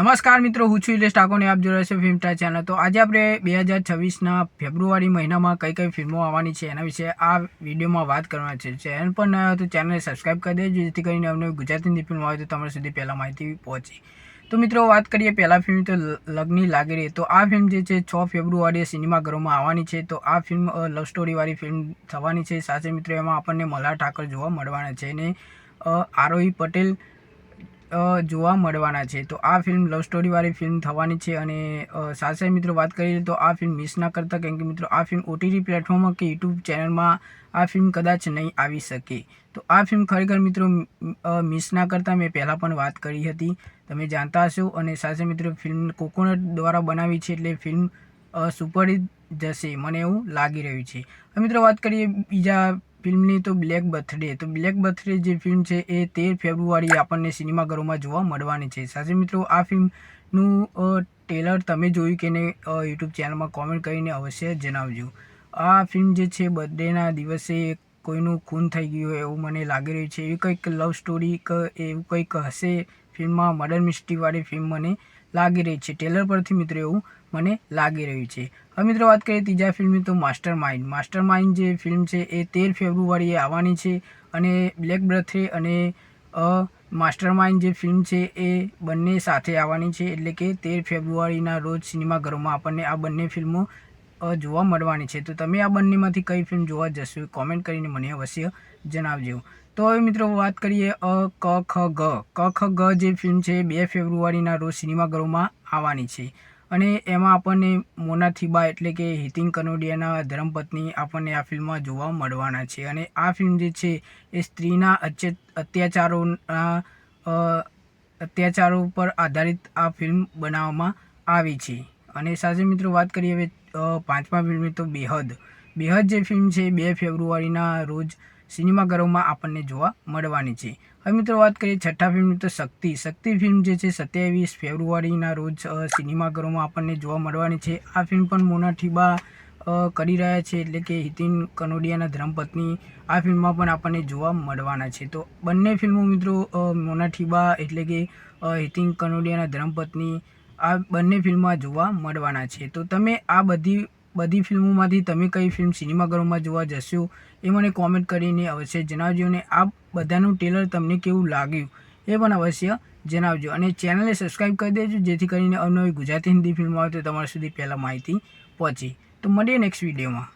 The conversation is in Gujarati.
નમસ્કાર મિત્રો, હું છું ઇલેશ ઠાકોર આપ જોડે છે ફિલ્મ ટા ચેનલ તો આજે આપણે બે હજાર છવ્વીસના ફેબ્રુઆરી મહિનામાં કઈ કઈ ફિલ્મો આવવાની છે એના વિશે આ વિડીયોમાં વાત કરવાના છે. ચેનલ પર ન તો ચેનલને સબસ્ક્રાઈબ કરી દેજો, જેથી કરીને અમને ગુજરાતીની ફિલ્મ આવે તો તમારા સુધી પહેલાં માહિતી પહોંચે. તો મિત્રો, વાત કરીએ પહેલાં ફિલ્મ તો લગ્ની લાગી રહી. તો આ ફિલ્મ જે છે, છ ફેબ્રુઆરીએ સિનેમાઘરોમાં આવવાની છે. તો આ ફિલ્મ લવ સ્ટોરીવાળી ફિલ્મ થવાની છે. સાથે મિત્રો, એમાં આપણને મલ્હાર ઠાકર જોવા મળવાના છે અને આરોહી પટેલ જોવા મળવાના છે. તો આ ફિલ્મ લવ સ્ટોરીવાળી ફિલ્મ થવાની છે અને અ, મિત્રો વાત કરીએ તો આ ફિલ્મ મિસ ના કરતા કેમ કે મિત્રો આ ફિલ્મ ઓટીટી પ્લેટફોર્મ કે યુટ્યુબ ચેનલમાં આ ફિલ્મ કદાચ નહીં આવી શકે. તો આ ફિલ્મ ખરેખર મિત્રો મિસ ના કરતા મેં પહેલાં પણ વાત કરી હતી. તમે જાણતા હશો અને સાથે મિત્રો ફિલ્મ કોકોનટ દ્વારા બનાવી છે એટલે ફિલ્મ સુપરહિટ જશે. મને એવું લાગી રહ્યું છે. મિત્રો વાત કરીએ બીજા ફિલ્મની તો બ્લેક બર્થડે. તો બ્લેક બર્થડે જે ફિલ્મ છે એ તેર ફેબ્રુઆરી આપણને સિનેમાઘરોમાં જોવા મળવાની છે. સાથે મિત્રો, આ ફિલ્મનું ટેલર તમે જોયું કે ને યુટ્યુબ ચેનલમાં કોમેન્ટ કરીને અવશ્ય જણાવજો. આ ફિલ્મ જે છે બર્થડેના દિવસે કોઈનું ખૂન થઈ ગયું હોય એવું મને લાગી રહ્યું છે. એવી કંઈક લવ સ્ટોરી એવું કંઈક હશે ફિલ્મમાં મર્ડર મિસ્ટ્રીવાળી ફિલ્મ મને લાગી રહી છે. ટ્રેલર પરથી મિત્રો એવું મને લાગી રહ્યું છે. હવે મિત્રો વાત કરીએ ત્રીજા ફિલ્મની તો માસ્ટર માઇન્ડ માસ્ટર માઇન્ડ જે ફિલ્મ છે એ તેર ફેબ્રુઆરીએ આવવાની છે અને બ્લેક બ્રથે અને માસ્ટર માઇન્ડ જે ફિલ્મ છે એ બંને સાથે આવવાની છે. એટલે કે તેર ફેબ્રુઆરીના રોજ સિનેમાઘરોમાં આપણને આ બંને ફિલ્મો જોવા મળવાની છે. તો તમે આ બંનેમાંથી કઈ ફિલ્મ જોવા જશો કોમેન્ટ કરીને મને અવશ્ય જણાવજો. તો હવે મિત્રો વાત કરીએ અ, ક, ખ, ગ. ક, ખ, ગ જે ફિલ્મ છે બે ફેબ્રુઆરીના રોજ સિનેમાઘરોમાં આવવાની છે. અને એમાં આપણને મોના થીબા એટલે કે હિતિન કનોડિયાના ધર્મપત્ની આપણને આ ફિલ્મમાં જોવા મળવાના છે. અને આ ફિલ્મ જે છે એ સ્ત્રીના અત્યાચારોના અત્યાચારો પર આધારિત આ ફિલ્મ બનાવવામાં આવી છે. અને સાથે મિત્રો વાત કરીએ હવે પાંચમા ફિલ્મ તો બેહદ. બેહદ જે ફિલ્મ છે, બે ફેબ્રુઆરીના રોજ સિનેમાઘરોમાં આપણને જોવા મળવાની છે. હવે મિત્રો વાત કરીએ છઠ્ઠા ફિલ્મની તો શક્તિ. શક્તિ ફિલ્મ જે છે, સત્યાવીસ ફેબ્રુઆરીના રોજ સિનેમાઘરોમાં આપણને જોવા મળવાની છે. આ ફિલ્મ પણ મોના ઠીબા કરી રહ્યા છે એટલે કે હિતિન કનોડિયાના ધર્મપત્ની આ ફિલ્મમાં પણ આપણને જોવા મળવાના છે. તો બંને ફિલ્મો મિત્રો મોનાઠીબા મોના ઠીબા એટલે કે હિતિન કનોડિયાના ધર્મપત્ની આ બંને ફિલ્મમાં જોવા મળવાના છે. તો તમે આ બધી બધી ફિલ્મોમાંથી તમે કઈ ફિલ્મ સિનેમાઘરોમાં જોવા જશો એ મને કોમેન્ટ કરીને અવશ્ય જણાવજો અને આ બધાનું ટ્રેલર તમને કેવું લાગ્યું એ પણ અવશ્ય જણાવજો. અને ચેનલને સબસ્ક્રાઈબ કરી દેજો, જેથી કરીને અવનવી ગુજરાતી હિન્દી ફિલ્મો આવે તો તમારા સુધી પહેલાં માહિતી પહોંચે. તો મળીએ નેક્સ્ટ વિડીયોમાં